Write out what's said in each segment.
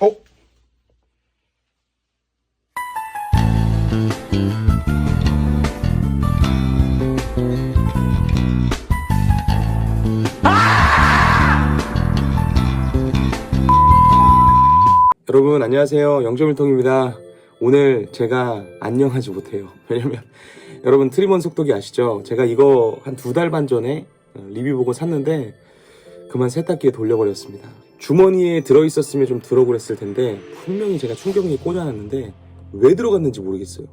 어? 여러분 안녕하세요. 영점일통입니다. 오늘 제가 안녕하지 못해요. 왜냐면 여러분 트리먼 속도기 아시죠? 제가 이거 한 두 달 반 전에 어, 리뷰 보고 샀는데 그만 세탁기에 돌려버렸습니다 주머니에 들어있었으면 좀 들어 그랬을 텐데 분명히 제가 충격기에 꽂아놨는데 왜 들어갔는지 모르겠어요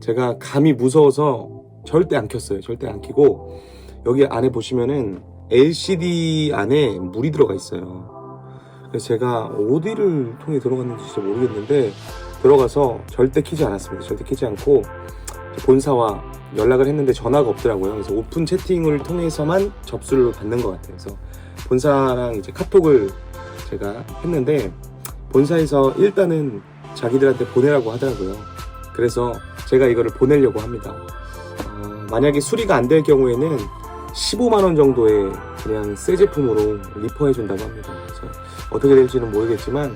제가 감이 무서워서 절대 안 켰어요 절대 안 켜고 여기 안에 보시면은 LCD 안에 물이 들어가 있어요 그래서 제가 어디를 통해 들어갔는지 진짜 모르겠는데 들어가서 절대 키지 않았습니다. 절대 키지 않고 본사와 연락을 했는데 전화가 없더라고요. 그래서 오픈 채팅을 통해서만 접수를 받는 것 같아요. 그래서 본사랑 이제 카톡을 제가 했는데 본사에서 일단은 자기들한테 보내라고 하더라고요. 그래서 제가 이거를 보내려고 합니다. 어, 만약에 수리가 안 될 경우에는 15만 원 정도의 그냥 새 제품으로 리퍼해 준다고 합니다. 그래서 어떻게 될지는 모르겠지만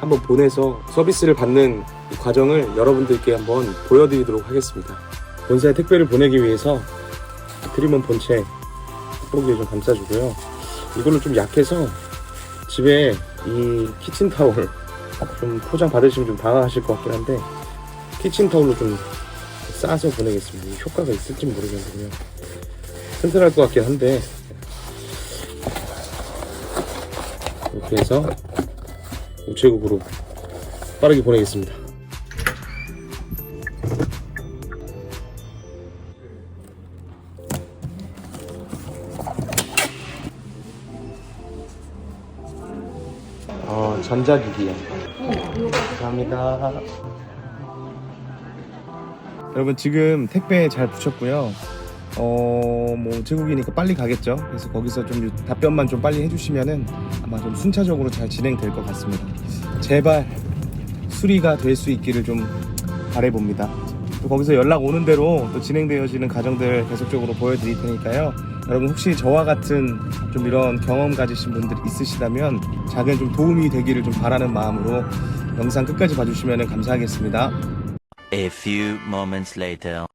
한번 보내서 서비스를 받는 이 과정을 여러분들께 한번 보여드리도록 하겠습니다. 본사에 택배를 보내기 위해서 트리먼 본체 뽁에 좀 감싸주고요. 이걸로 좀 약해서 집에 이 키친타올 좀 포장 받으시면 좀 당황하실 것 같긴 한데 키친타올로 좀 싸서 보내겠습니다. 효과가 있을지 모르겠는데요. 튼튼할 것 같긴 한데 이렇게 해서 우체국으로 빠르게 보내겠습니다. 어, 전자기기요. 감사합니다. 여러분 지금 택배 잘 붙였고요. 어, 뭐 제국이니까 빨리 가겠죠. 그래서 거기서 좀 답변만 좀 빨리 해주시면은 아마 좀 순차적으로 잘 진행될 것 같습니다. 제발 수리가 될 수 있기를 좀 바래봅니다. 또 거기서 연락 오는 대로 또 진행되어지는 과정들 계속적으로 보여드릴 테니까요. 여러분 혹시 저와 같은 좀 이런 경험 가지신 분들 있으시다면 작은 좀 도움이 되기를 좀 바라는 마음으로 영상 끝까지 봐주시면 감사하겠습니다. A few moments later.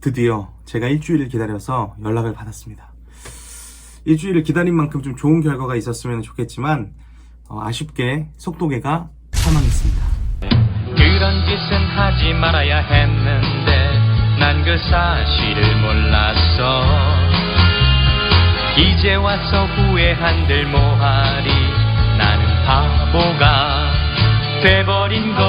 드디어 제가 일주일을 기다려서 연락을 받았습니다. 일주일을 기다린 만큼 좀 좋은 결과가 있었으면 좋겠지만 어, 아쉽게 속도계가 사망했습니다. 그런 짓은 하지 말아야 했는데 난 그 사실을 몰랐어. 이제 와서 후회한들 뭐하리. 나는 바보가 돼버린 걸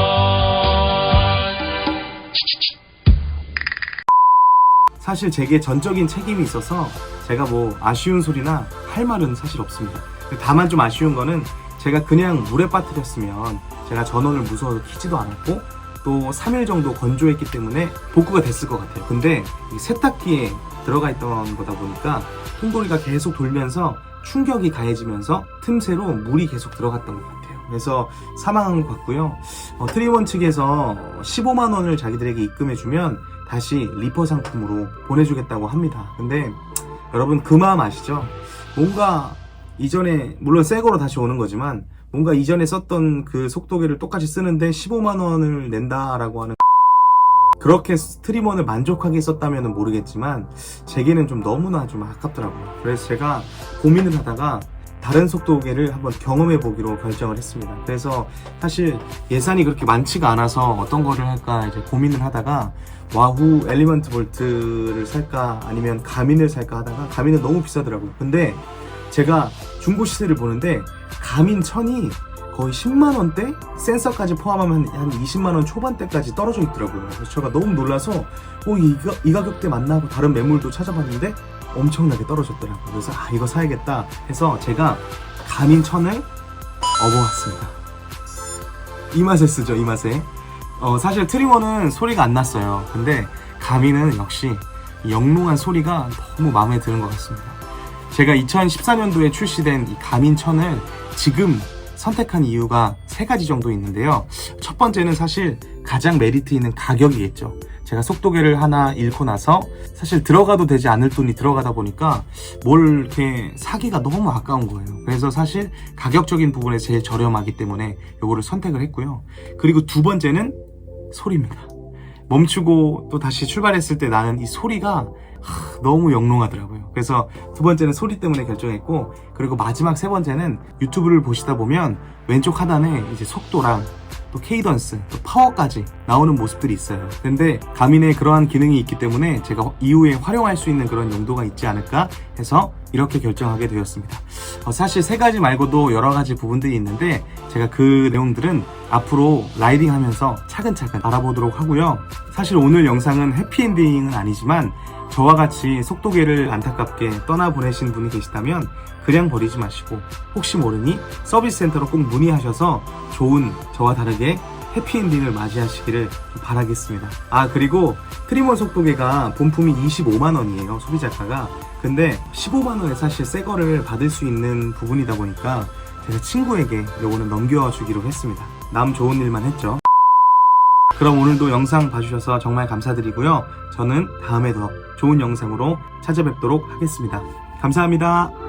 사실 제게 전적인 책임이 있어서 제가 뭐 아쉬운 소리나 할 말은 사실 없습니다. 다만 좀 아쉬운 거는 제가 그냥 물에 빠뜨렸으면 제가 전원을 무서워서 키지도 않았고 또 3일 정도 건조했기 때문에 복구가 됐을 것 같아요. 근데 이 세탁기에 들어가 있던 거다 보니까 통돌이가 계속 돌면서 충격이 가해지면서 틈새로 물이 계속 들어갔던 것 같아요. 그래서 사망한 것 같고요. 어, 트리원 측에서 15만 원을 자기들에게 입금해주면 다시 리퍼 상품으로 보내주겠다고 합니다. 근데 여러분 그 마음 아시죠? 뭔가 이전에 물론 새 거로 다시 오는 거지만 뭔가 이전에 썼던 그 속도계를 똑같이 쓰는데 15만 원을 낸다라고 하는 그렇게 스트리머를 만족하게 썼다면 모르겠지만 제게는 좀 너무나 좀 아깝더라고요. 그래서 제가 고민을 하다가 다른 속도계를 한번 경험해 보기로 결정을 했습니다. 그래서 사실 예산이 그렇게 많지가 않아서 어떤 거를 할까 이제 고민을 하다가 와후 엘리먼트 볼트를 살까 아니면 가민을 살까 하다가 가민은 너무 비싸더라고요. 근데 제가 중고 시세를 보는데 가민 천이 거의 10만 원대 센서까지 포함하면 한 20만 원 초반대까지 떨어져 있더라고요. 그래서 제가 너무 놀라서 어, 이, 가격대 맞나 하고 다른 매물도 찾아봤는데 엄청나게 떨어졌더라고요. 그래서 아 이거 사야겠다 해서 제가 가민 천을 업어왔습니다. 이 맛에 쓰죠, 이 맛에. 어, 사실 트리머는 소리가 안 났어요. 근데 가민은 역시 이 영롱한 소리가 너무 마음에 드는 것 같습니다. 제가 2014년도에 출시된 이 가민 천을 지금 선택한 이유가 세 가지 정도 있는데요. 첫 번째는 사실 가장 메리트 있는 가격이겠죠. 제가 속도계를 하나 잃고 나서 사실 들어가도 되지 않을 돈이 들어가다 보니까 뭘 이렇게 사기가 너무 아까운 거예요. 그래서 사실 가격적인 부분에 제일 저렴하기 때문에 요거를 선택을 했고요. 그리고 두 번째는 소리입니다. 멈추고 또 다시 출발했을 때 나는 이 소리가 하, 너무 영롱하더라고요. 그래서 두 번째는 소리 때문에 결정했고, 그리고 마지막 세 번째는 유튜브를 보시다 보면 왼쪽 하단에 이제 속도랑 또 케이던스, 또 파워까지 나오는 모습들이 있어요. 근데 가민에 그러한 기능이 있기 때문에 제가 이후에 활용할 수 있는 그런 용도가 있지 않을까 해서 이렇게 결정하게 되었습니다. 어, 사실 세 가지 말고도 여러 가지 부분들이 있는데 제가 그 내용들은 앞으로 라이딩 하면서 차근차근 알아보도록 하고요. 사실 오늘 영상은 해피엔딩은 아니지만 저와 같이 속도계를 안타깝게 떠나보내신 분이 계시다면 그냥 버리지 마시고 혹시 모르니 서비스 센터로 꼭 문의하셔서 좋은 저와 다르게 해피엔딩을 맞이하시기를 좀 바라겠습니다. 아 그리고 트리몰 속도계가 본품이 25만원이에요 소비자가가 근데 15만원에 사실 새 거를 받을 수 있는 부분이다 보니까 제가 친구에게 요거는 넘겨주기로 했습니다. 남 좋은 일만 했죠. 그럼 오늘도 영상 봐주셔서 정말 감사드리고요. 저는 다음에 더 좋은 영상으로 찾아뵙도록 하겠습니다. 감사합니다.